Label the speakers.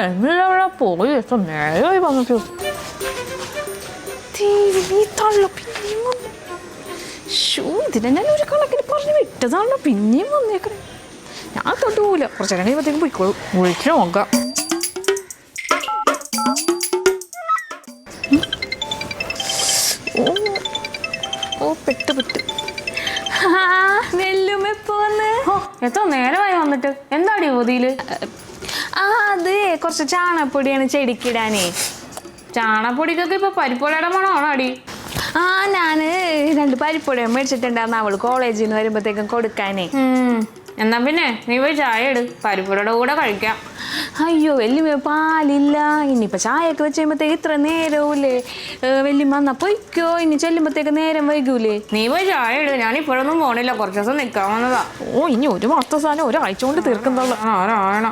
Speaker 1: എന്നിവിടെ പോയി എത്ര നേരമായി വന്നിട്ട് ദൈവമേ, ഈ തള്ള പിന്നെയും വന്നു ഷൂ ഇതിനെ ഞാൻ ഒരു കണക്കിന് പറഞ്ഞു വിട്ടതാണല്ലോ പിന്നെയും വന്നേക്കണേ ഞാൻ തൊട്ടുപോകില്ല കുറച്ച് നേരം കഴിയുമ്പോഴത്തേക്കും പോയിക്കോളും വിളിച്ചു നോക്കാം ഓ ഓ പെട്ട് പെട്ട്
Speaker 2: എത്ര നേരമായി വന്നിട്ട് എന്താടി ഓതിയിൽ
Speaker 1: ആ അത് കുറച്ച് ചാണകപ്പൊടിയാണ് ചെടിക്കിടാനേ.
Speaker 2: ചാണപ്പൊടിക്കൊക്കെ ഇപ്പൊ പരിപ്പൊടിയുടെ മണമാണോ അടി
Speaker 1: ആ ഞാൻ രണ്ട് പരിപ്പൊടിയും മേടിച്ചിട്ടുണ്ടായിരുന്നു അവൾ കോളേജിൽ നിന്ന് വരുമ്പോഴത്തേക്കും കൊടുക്കാനേ.
Speaker 2: എന്നാ പിന്നെ നീ പോയി ചായ എടു പരിപ്പൊടിയുടെ കൂടെ കഴിക്കാം.
Speaker 1: അയ്യോ വല്യമ്മ പാലില്ല. ഇനിയിപ്പോ ചായയൊക്കെ വെച്ച് കഴിയുമ്പോഴത്തേക്ക് ഇത്ര നേരവുമില്ലേ വല്യമ്മ എന്നാ പൊയ്ക്കോ. ഇനി ചെല്ലുമ്പോഴത്തേക്ക് നേരം വൈകൂലേ.
Speaker 2: നീ പോയി ചായ എടു ഞാൻ ഇപ്പോഴൊന്നും പോണില്ല. കുറച്ച് ദിവസം നിൽക്കാൻ വന്നതാ.
Speaker 1: ഓ ഇനി ഒരു മാസത്തെ സാധനം ഒരാഴ്ച കൊണ്ട് തീർക്കുന്നുള്ളൂ.
Speaker 2: ആരാണ്